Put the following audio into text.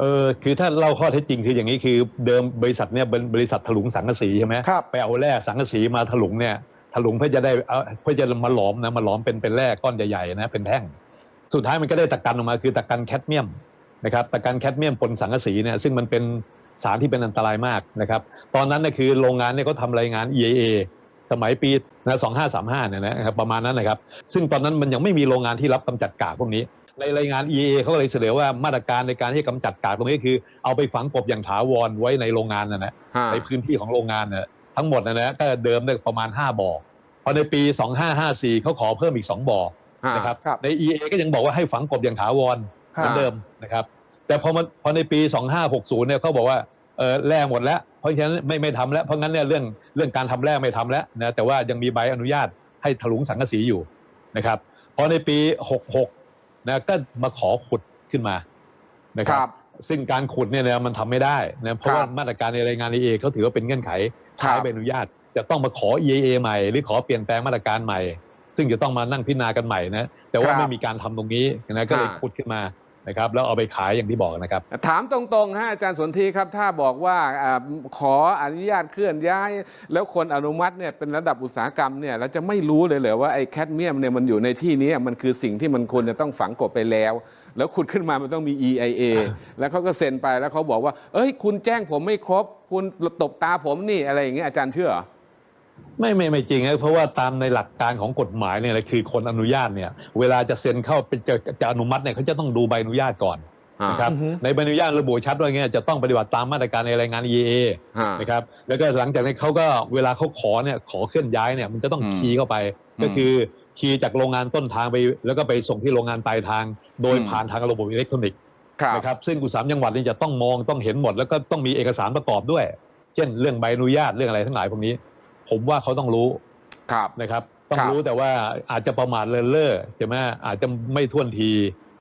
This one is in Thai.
เออคือถ้าเล่าข้อเท็จจริงคืออย่างนี้คือเดิมบริษัทเนี่ยเป็นบริษัทถลุงสังกะสีใช่ไหมครับ ไปเอาแร่สังกะสีมาถลุงเนี่ยถลุงเพื่อจะได้เอาเพื่อจะมาหลอมนะมาหลอมเป็นเป็นแร่ก้อนใหญ่ๆนะเป็นแท่ง สุดท้ายมันก็ได้ตะกันออกมาคือตะกันแคดเมียมนะครับตะกันแคดเมียมปนสังกะสีเนี่ยซึ่งมันเป็นสารที่เป็นอันตรายมากนะครับตอนนั้นเนี่ยคือโรงงานเนี่ยเขาทำรายงาน EIA สมัยปีนะ2535เนี่ยนะครับประมาณนั้นนะครับ ซึ่งตอนนั้นมันยังไม่มีโรงงานที่รับกำจัดกากพวกนี้ ในรายงาน EA เขาก็เลยเสนอว่ามาตรการในการที่กำจัดกากตรงนี้คือ เอาไปฝังกลบอย่างถาวรไว้ในโรงงานนะนะฮะในพื้นที่ของโรงงานนะทั้งหมดนะนะก็เดิมเนี่ยประมาณ 5 บ่อพอในปี 2554เขาขอเพิ่มอีก 2 บ่อฮะนะครับครับใน EA ก็ยังบอกว่าให้ฝังกลบอย่างถาวรเหมือนเดิมนะครับ แต่พอมาพอในปี 2560เนี่ยเขาบอกว่าเออแร่หมดแล้ว เพราะฉะนั้นไม่ไม่ทำแล้วเพราะงั้นเนี่ยเรื่องเรื่องการทำแร่ไม่ทำแล้วนะแต่ว่ายังมีใบอนุญาตให้ถลุงสังกะสีอยู่นะครับพอในปี 66 นะก็มาขอขุดขึ้นมานะคครัรับบซึ่งการขุดเนี่ยนะมันทำไม่ได้นะเพราะว่ามาตรการในรายงาน EA เขาถือว่าเป็นเงื่อนไขครับใช้ใบอนุญาต จะต้องมาขอ EA ใหม่ หรือขอเปลี่ยนแปลงมาตรการใหม่ ซึ่งจะต้องมานั่งพิจารณากันใหม่นะแต่ว่าไม่มีการทำตรงนี้นะก็เลยขุดขึ้นมา นะครับแล้วเอาไปขายอย่างที่บอกนะครับ ถามตรงๆฮะอาจารย์สนธิครับ ถ้าบอกว่าอาขออนุญาตเคลื่อนย้าย แล้วคนอนุมัติเนี่ยเป็นระดับอุตสาหกรรมเนี่ยเราจะไม่รู้เลยเหรอว่าไอ้แคดเมียมเนี่ยมันอยู่ในที่นี้มันคือสิ่งที่มันควรจะต้องฝังกลบไปแล้ว แล้วขุดขึ้นมามันต้องมี EIA แล้วเขาก็เซ็นไปแล้วเขาบอกว่า เอ้ย คุณแจ้งผมไม่ครบ คุณตบตาผมนี่อะไรอย่างเงี้ยอาจารย์เชื่อเหรอ ไม่ไม่ไม่จริงนะเพราะว่าตามในหลักการของกฎหมายเนี่ยนะคือคนอนุญาตเนี่ยเวลาจะเซ็นเข้าเป็นจะจะอนุมัติเนี่ยเขาจะต้องดูใบอนุญาตก่อนนะครับอือฮึในใบอนุญาตระบุชัดว่าเงี้ยจะต้องปฏิบัติตามมาตรการในรายงาน EA ฮะนะครับแล้วก็หลังจากนั้นเขาก็เวลาเขาขอเนี่ยขอเคลื่อนย้ายเนี่ยมันจะต้องอืมคีย์เข้าไปอืมก็คือคีย์จากโรงงานต้นทางไป แล้วก็ไปส่งที่โรงงานปลายทาง โดยอืมผ่านทางระบบอิเล็กทรอนิกส์ครับนะครับซึ่งอุตสาหกรรมจังหวัดนี่จะต้องมองต้องเห็นหมด แล้วก็ต้องมีเอกสารประกอบด้วย เช่นเรื่องใบอนุญาตเรื่องอะไรทั้งหลายพวกนี้ ผมว่าเขาต้องรู้ครับนะครับ ต้องครับรู้แต่ว่าอาจจะประมาทเลินเล่อใช่ไหมอาจจะไม่ท่วนที